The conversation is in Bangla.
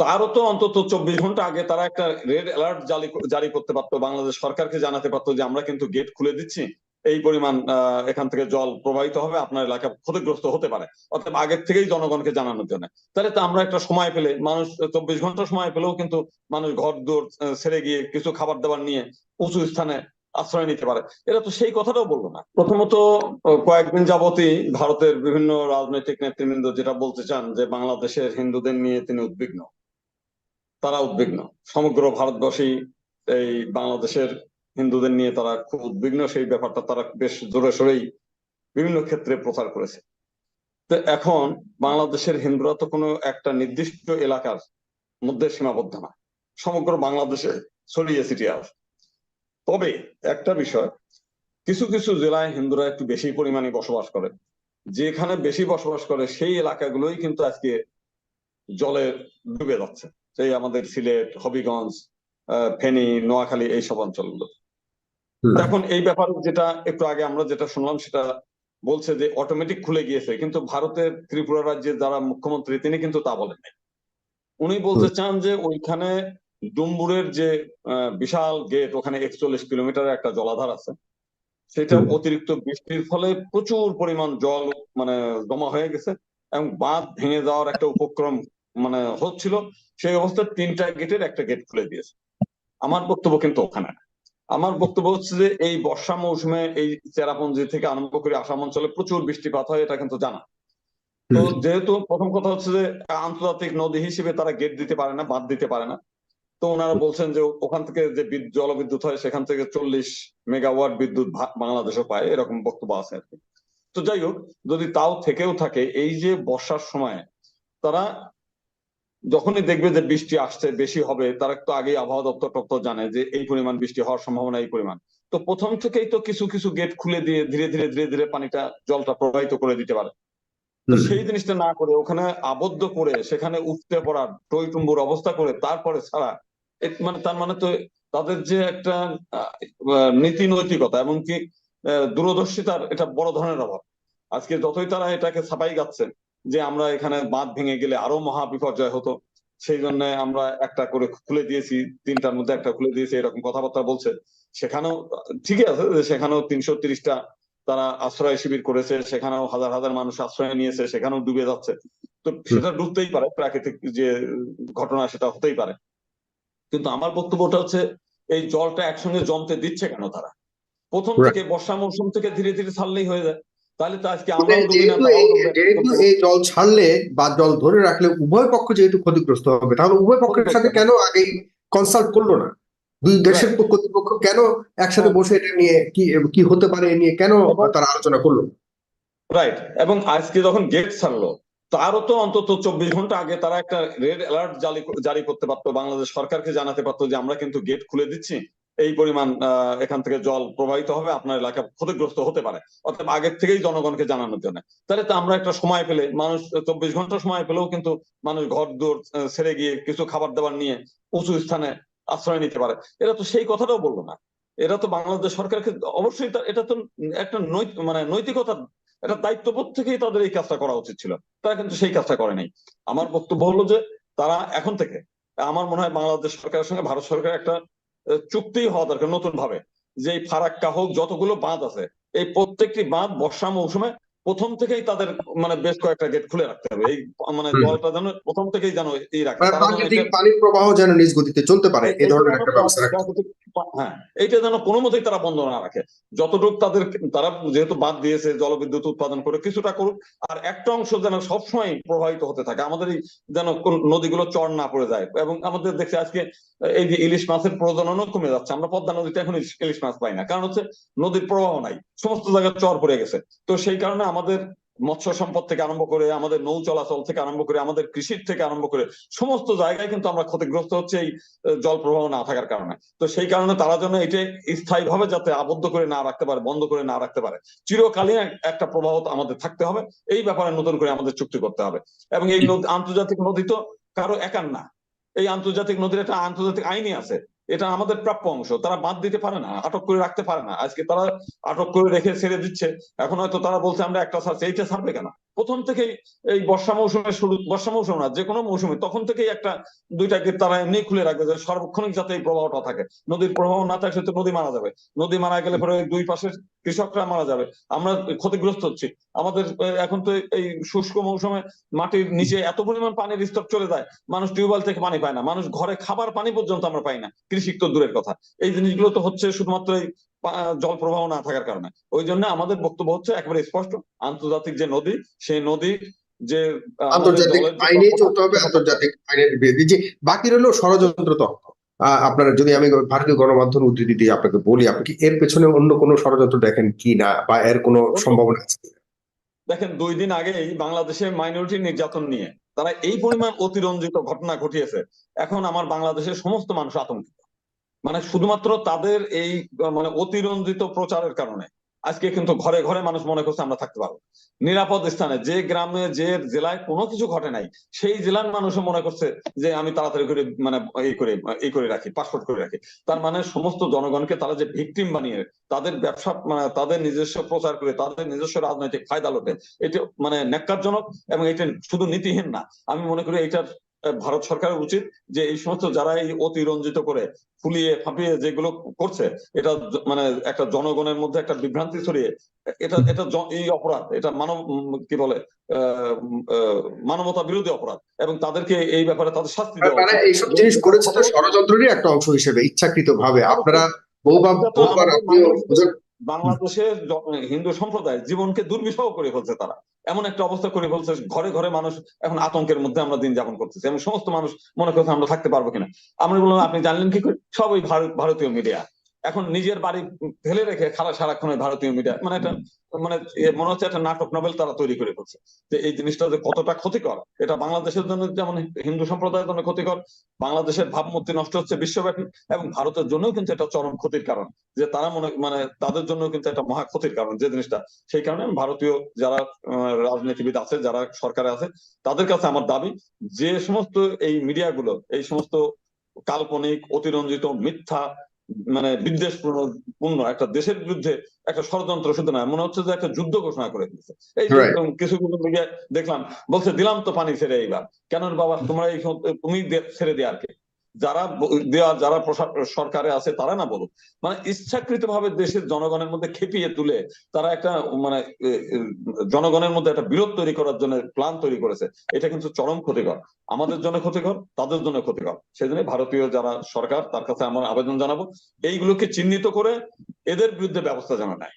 তারও তো অন্তত চব্বিশ ঘণ্টা আগে তারা একটা রেড অ্যালার্ট জারি করতে পারতো, বাংলাদেশ সরকারকে জানাতে পারতো যে আমরা কিন্তু গেট খুলে দিচ্ছি, এই পরিমাণ এখান থেকে জল প্রবাহিত হবে, আপনার এলাকা ক্ষতিগ্রস্ত হতে পারে। অর্থাৎ আগের থেকেই জনগণকে জানানোর জন্য। তাহলে তো আমরা একটা সময় পেলে, মানুষ চব্বিশ ঘণ্টা সময় পেলেও কিন্তু মানুষ ঘর দৌড় ছেড়ে গিয়ে কিছু খাবার দাবার নিয়ে উঁচু স্থানে আশ্রয় নিতে পারে। এরা তো সেই কথাটাও বলল না। প্রথমত কয়েকদিন যাবতই ভারতের বিভিন্ন রাজনৈতিক নেতৃবৃন্দ যেটা বলতে চান যে বাংলাদেশের হিন্দুদের নিয়ে তিনি উদ্বিগ্ন। তারা উদ্বিগ্ন। সমগ্র ভারতবর্ষেই এই বাংলাদেশের হিন্দুদের নিয়ে তারা খুব উদ্বিগ্ন। সেই ব্যাপারটা তারা বেশ জোরে সোরেই বিভিন্ন ক্ষেত্রে প্রচার করেছে। তো এখন বাংলাদেশের হিন্দুরা তো কোনো একটা নির্দিষ্ট এলাকার মধ্যে সীমাবদ্ধ না। সমগ্র বাংলাদেশে ছড়িয়ে ছিটিয়ে আছে। তবে একটা বিষয়, কিছু কিছু জেলায় হিন্দুরা একটু বেশি পরিমাণে বসবাস করে। যেখানে বেশি বসবাস করে সেই এলাকাগুলোই কিন্তু আজকে জলে ডুবে যাচ্ছে। সেই আমাদের সিলেট হবিগঞ্জ ফেনী নোয়াখালী এইসব অঞ্চলগুলো। এখন এই ব্যাপারে যেটা একটু আগে আমরা যেটা শুনলাম সেটা বলছে যে অটোমেটিক খুলে গিয়েছে কিন্তু ভারতের ত্রিপুরা রাজ্যের যারা মুখ্যমন্ত্রী তিনি কিন্তু তা বলেন নাই। উনি বলতে চান যে ওইখানে ডুম্বুরের যে বিশাল গেট ওখানে একচল্লিশ কিলোমিটারের একটা জলাধার আছে সেটা অতিরিক্ত বৃষ্টির ফলে প্রচুর পরিমাণ জল মানে জমা হয়ে গেছে এবং বাঁধ ভেঙে যাওয়ার একটা উপক্রম মানে হচ্ছিল সেই অবস্থায় তিনটা গেটের একটা গেট খুলে দিয়েছে। আমার বক্তব্য কিন্তু ওখানে আমার বক্তব্য হচ্ছে যে এই বর্ষা মৌসুমে এই চেরাপুঞ্জি থেকে আরম্ভ করে আসাম অঞ্চলে প্রচুর বৃষ্টিপাত হয় এটা কিন্তু জানা। তো যেহেতু প্রথম কথা হচ্ছে যে আন্তর্জাতিক নদী হিসেবে তারা গেট দিতে পারে না বাঁধ দিতে পারে না। তো ওনারা বলছেন যে ওখান থেকে যে জলবিদ্যুৎ হয় সেখান থেকে চল্লিশ মেগাওয়াট বিদ্যুৎ বাংলাদেশও পায় এরকম বক্তব্য আছে আর কি। তো যাই হোক যদি তাও থেকেও থাকে এই যে বর্ষার সময় তারা যখনই দেখবে যে বৃষ্টি আসছে বেশি হবে তারা তো আগেই আবহাওয়া দপ্তর টপ্তর জানে যে এই পরিমাণ বৃষ্টি হওয়ার সম্ভাবনা এই পরিমাণ। তো প্রথম থেকেই তো কিছু কিছু গেট খুলে দিয়ে ধীরে ধীরে ধীরে ধীরে পানিটা জলটা প্রবাহিত করে দিতে পারে। সেই জিনিসটা না করে ওখানে আবদ্ধ করে সেখানে উঠতে পড়া টই টুম্বুর অবস্থা করে তারপরে ছাড়া মানে তার মানে তো তাদের যে একটা নীতি নৈতিকতা এমনকি দূরদর্শিতার এটা বড় ধরনের অভাব। আজকে যতই তারা এটাকে ছাপাই যাচ্ছে যে আমরা এখানে বাঁধ ভেঙে গেলে আরও মহা বিপর্যয় হতো। সেই জন্য আমরা একটা করে খুলে দিয়েছি তিনটার মধ্যে একটা খুলে দিয়েছি এরকম কথাবার্তা বলছে। সেখানেও ঠিকই আছে যে সেখানেও তিনশো তিরিশটা তারা আশ্রয় শিবির করেছে সেখানেও হাজার হাজার মানুষ আশ্রয় নিয়েছে সেখানেও ডুবে যাচ্ছে। তো সেটা ডুবতেই পারে প্রাকৃতিক যে ঘটনা সেটা হতেই পারে। কিন্তু আমার বক্তব্যটা হচ্ছে এই জলটা একসঙ্গে জমতে দিচ্ছে কেন তারা? প্রথম থেকে বর্ষা মৌসুম থেকে ধীরে ধীরে ছাড়লেই হয়ে যায়। তাহলে তো আজকে মানে যেহেতু এই জল ছাড়লে বা জল ধরে রাখলে উভয় পক্ষ যেহেতু ক্ষতিগ্রস্ত হবে তাহলে উভয় পক্ষের সাথে কেন আগেই কনসাল্ট করল না? দুই দেশের কর্তৃপক্ষ কেন একসাথে। বসে এটা নিয়ে কি কি হতে পারে এ নিয়ে কেন তারা আলোচনা করল? রাইট এবং আজকে যখন গেট ছাড়লো তারও তো অন্তত চব্বিশ ঘণ্টা আগে তারা একটা রেড অ্যালার্ট জারি করতে পারতো বাংলাদেশ সরকারকে জানাতে পারতো যে আমরা কিন্তু গেট খুলে দিচ্ছি। এই পরিমাণ এখান থেকে জল প্রবাহিত হবে, আপনার এলাকা ক্ষতিগ্রস্ত হতে পারে। অর্থাৎ আগের থেকেই জনগণকে জানানোর জন্য। তাহলে তো আমরা একটা সময় পেলে, মানুষ চব্বিশ ঘণ্টা সময় পেলেও কিন্তু মানুষ ঘর দৌড় ছেড়ে গিয়ে কিছু খাবার দাবার নিয়ে উঁচু স্থানে আশ্রয় নিতে পারে। এরা তো সেই কথাটাও বলল না। এরা তো বাংলাদেশ সরকারকে অবশ্যই এটা তো একটা মানে নৈতিকতা এটা দায়িত্ববোধ থেকেই তাদের এই কাজটা করা উচিত ছিল। তারা কিন্তু সেই কাজটা করে নাই। আমার বক্তব্য হলো যে, তারা এখন থেকে, আমার মনে হয় বাংলাদেশ সরকারের সঙ্গে, ভারত সরকারের একটা চুক্তি হওয়া দরকার নতুন ভাবে যে ফারাক্কা হোক, যতগুলো বাঁধ আছে, এই প্রত্যেকটি বাঁধ বর্ষা মৌসুমে প্রথম থেকেই তাদের মানে বেশ কয়েকটা গেট খুলে রাখতে হবে। এই মানে। জলটা যেন প্রথম থেকেই যেন এই রাখে। মানে পানির প্রবাহ যেন নিজ গতিতে চলতে পারে এই ধরনের একটা ব্যবস্থা রাখতে হবে। প্রাকৃতিক- হ্যাঁ এইটা যেন কোনো মতেই তারা বন্ধ না রাখে। যতটুকু তাদের তারা যেহেতু বাদ দিয়েছে জলবিদ্যুৎ উৎপাদন করে কিছুটা করুক আর একটা অংশ যেন সবসময় প্রবাহিত হতে থাকে। আমাদের এই যেন কোন নদীগুলো চর না পড়ে যায় এবং আমাদের দেখছি আজকে এই যে ইলিশ মাছের প্রজননও কমে যাচ্ছে। আমরা পদ্মা নদীতে এখন ইলিশ- ইলিশ মাছ পাই না কারণ হচ্ছে নদীর প্রবাহ নাই সমস্ত জায়গায় চর পড়ে গেছে। তো সেই কারণে আমাদের মৎস্য সম্পদ থেকে আরম্ভ করে আমাদের নৌ চলাচল থেকে আরম্ভ করে আমাদের কৃষির থেকে আরম্ভ করে সমস্ত জায়গায় কিন্তু আমরা ক্ষতিগ্রস্ত হচ্ছে এই জল প্রবাহ না থাকার কারণে। তো সেই কারণে তারা যেন এটা স্থায়ী ভাবে যাতে আবদ্ধ করে না রাখতে পারে বন্ধ করে না রাখতে পারে। চিরকালীন একটা প্রবাহ আমাদের থাকতে হবে এই ব্যাপারে নতুন করে আমাদের চুক্তি করতে হবে। এবং এই আন্তর্জাতিক নদী তো কারও একার না। এই আন্তর্জাতিক নদীর একটা আন্তর্জাতিক আইনই আছে। এটা আমাদের প্রাপ্য অংশ। তারা বাদ দিতে পারে না, আটক করে রাখতে পারে না। আজকে তারা আটক করে রেখে ছেড়ে দিচ্ছে। এখন হয়তো তারা বলছে, আমরা একটা ছাড়ছি এইটা ছাড়বে কেন? প্রথম থেকেই এই বর্ষা মৌসুমের শুরু, বর্ষা মৌসুম না, যে কোনো মৌসুমে, তখন থেকেই একটা, দুইটা গেট তারা এমনি খুলে রাখবে যে সার্বক্ষণিক যাতে এই প্রবাহটা থাকে। নদীর প্রবাহ না থাকলে তো নদী মারা যাবে। নদী মারা গেলে পরে দুই পাশের কৃষকরা মারা যাবে। আমরা ক্ষতিগ্রস্ত হচ্ছি। আমাদের এখন তো এই শুষ্ক মৌসুমে মাটির নিচে এত পরিমাণ পানির স্তর চলে যায়, মানুষ টিউবওয়েল থেকে পানি পায় না। মানুষ ঘরে খাবার পানি পর্যন্ত আমরা পাই না। কৃষি তো দূরের কথা। এই জিনিসগুলো তো হচ্ছে শুধুমাত্র এই জল প্রবাহ না থাকার কারণে। ওই জন্য আমাদের বক্তব্য হচ্ছে একেবারে স্পষ্ট। আন্তর্জাতিক যে নদী সেই নদী যে আন্তর্জাতিক আইনে চলতে হবে আন্তর্জাতিক আইনের বিরুদ্ধে যে বাকি রইল ষড়যন্ত্র তত্ত্ব। আপনার যদি আমি ভারতীয় গণমাধ্যম উদ্ধৃতি দিয়ে আপনাকে বলি আপনি কি এর পেছনে অন্য কোনো ষড়যন্ত্র দেখেন কি না বা এর কোনো সম্ভাবনা আছে দেখেন দুই দিন আগেই বাংলাদেশে মাইনরিটি নির্যাতন নিয়ে তারা এই পরিমাণ অতিরঞ্জিত ঘটনা ঘটিয়েছে। এখন আমার বাংলাদেশের সমস্ত মানুষ আতঙ্কিত। মানে শুধুমাত্র তাদের এই মানে অতিরঞ্জিত প্রচারের কারণে। আজকে কিন্তু ঘরে ঘরে মানুষ মনে করছে আমরা থাকতে পারব নিরাপদ স্থানে, যে গ্রামে, যে জেলায় কোনো কিছু ঘটে নাই, সেই জেলার মানুষও মনে করছে যে আমি তাড়াতাড়ি করে মানে এই করে এই করে রাখি, পাসপোর্ট করে রাখি। তার মানে সমস্ত জনগণকে তারা যে ভিকটিম বানিয়ে, তাদের ব্যবসা মানে তাদের নিজস্ব প্রচার করে, তাদের নিজস্ব রাজনৈতিক ফায়দা লোটে, এটা মানে ন্যাক্কারজনক এবং এটা শুধু নীতিহীন না। আমি মনে করি এটার ভারত সরকারের উচিত যে এই সমস্ত যারা এই অতিরঞ্জিত করে ফুলিয়ে ফাঁপিয়ে যেগুলো করছে এটা মানে একটা জনগণের মধ্যে একটা বিভ্রান্তি ছড়িয়ে এটা এটা এই অপরাধ এটা মানব কি বলে মানবতা বিরোধী অপরাধ এবং তাদেরকে এই ব্যাপারে তাদের শাস্তি দেওয়া মানে। এইসব জিনিস করেছে তো ষড়যন্ত্রেরই একটা অংশ হিসেবে ইচ্ছাকৃত ভাবে আপনারা বহুবার বহুবার আপনিও বাংলাদেশের- হিন্দু সম্প্রদায় জীবনকে দুর্বিষহ করে ফেলছে তারা। এমন একটা অবস্থা করে ফেলছে, ঘরে ঘরে মানুষ এখন আতঙ্কের মধ্যে আমরা দিন যাপন করতেছি। এবং সমস্ত মানুষ মনে করছে আমরা থাকতে পারব কিনা। আমরা বললাম, আপনি জানলেন কি করে? সবই ভারত- ভারতীয় মিডিয়া এখন নিজের বাড়ি ফেলে রেখে খালা সারাক্ষণ ভারতীয় মিডিয়া মানে একটা মানে মনে হচ্ছে একটা নাটক নভেল তারা তৈরি করে ফেলছে। যে এই জিনিসটা যে কতটা ক্ষতিকর, এটা বাংলাদেশের জন্য যেমন হিন্দু সম্প্রদায়ের জন্য ক্ষতিকর, বাংলাদেশের ভাবমূর্তি নষ্ট হচ্ছে বিশ্বব্যাপী, এবং ভারতের জন্যও কিন্তু এটা চরম ক্ষতির কারণ। যে তারা মনে মানে তাদের জন্য কিন্তু একটা মহা ক্ষতির কারণ, যে জিনিসটা। সেই কারণে ভারতীয় যারা রাজনীতিবিদ আছে, যারা সরকারে আছে, তাদের কাছে আমার দাবি, যে সমস্ত এই মিডিয়াগুলো এই সমস্ত কাল্পনিক, অতিরঞ্জিত, মিথ্যা মানে বিদ্বেষ পূর্ণ একটা দেশের বিরুদ্ধে একটা ষড়যন্ত্র শুধু না মনে হচ্ছে যে একটা যুদ্ধ ঘোষণা করে দিয়েছে। এই কিছু কিছু দেখলাম বলছে দিলাম তো পানি ছেড়ে এইবার কেন বাবা তোমরা এই তুমি ছেড়ে দেয়া আর কি। যারা দেওয়া যারা সরকারে আছে, তারা না বলুক। মানে ইচ্ছাকৃত ভাবে দেশের জনগণের মধ্যে খেপিয়ে তুলে তারা একটা মানে জনগণের মধ্যে একটা বিরোধ তৈরি করার জন্য প্ল্যান তৈরি করেছে। এটা কিন্তু চরম ক্ষতিকর। আমাদের জন্য ক্ষতিকর, তাদের জন্য ক্ষতিকর। সেই জন্য ভারতীয় যারা সরকার, তার কাছে আমরা আবেদন জানাব। এইগুলোকে চিহ্নিত করে এদের বিরুদ্ধে ব্যবস্থা জানা নেয়।